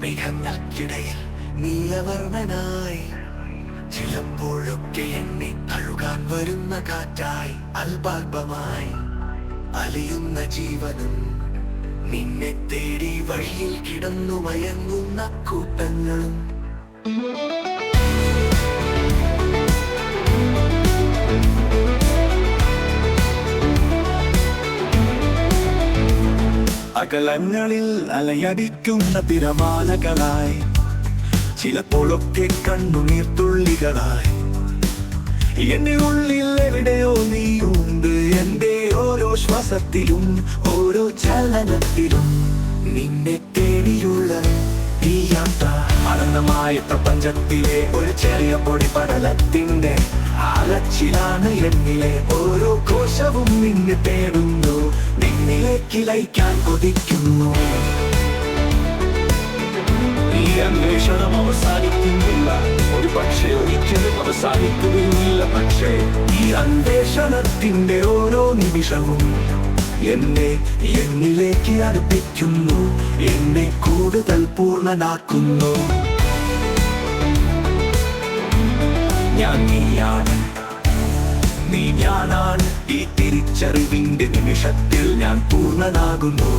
മേഘങ്ങൾക്കിടയിൽ നീലവർണനായി. ചിലപ്പോഴൊക്കെ എന്നെ അഴുകാൻ വരുന്ന കാറ്റായി അൽപാൽപമായി. അലിയുന്ന ജീവനും നിന്നെ തേടി വഴിയിൽ കിടന്നു മയങ്ങുന്ന കൂട്ടങ്ങളും അകലങ്ങളിൽ അലയടിക്കുന്ന തിരമാലകളായി ചിലപ്പോഴൊക്കെ കണ്ണുനീർത്തുള്ളികളായി എന്റെ ഉള്ളിൽ എവിടെയോ നീയുണ്ട് എന്റെ ഓരോ ശ്വാസത്തിലും ഓരോ ചലനത്തിലും നിന്നെ തേടിയുള്ള ഈ അനന്തമായ പ്രപഞ്ചത്തിലെ ഒരു ചെറിയ പൊടി പടലത്തിന്റെ ആലച്ചിലാണ് എന്നിലെ ഓരോ കോശവും നിന്നെ തേടുന്നു. ലയിക്കാൻ കൊതിക്കുന്നു. ഈ അന്വേഷണം അവസാനിക്കുന്നില്ല. ഒരു പക്ഷേ ഒരിക്കലും അവസാനിക്കുകയില്ല പക്ഷേ ഈ അന്വേഷണത്തിന്റെ ഓരോ നിമിഷവും എന്നെ എന്നിലേക്ക് അടുപ്പിക്കുന്നു. എന്നെ കൂടുതൽ പൂർണനാക്കുന്നു. ഞാൻ നീയാണ്. നീ ഞാനാണ്. ഈ തിരിച്ചറിവിന്റെ നിമിഷത്തിൽ ഞാൻ പൂർണനാകുന്നു.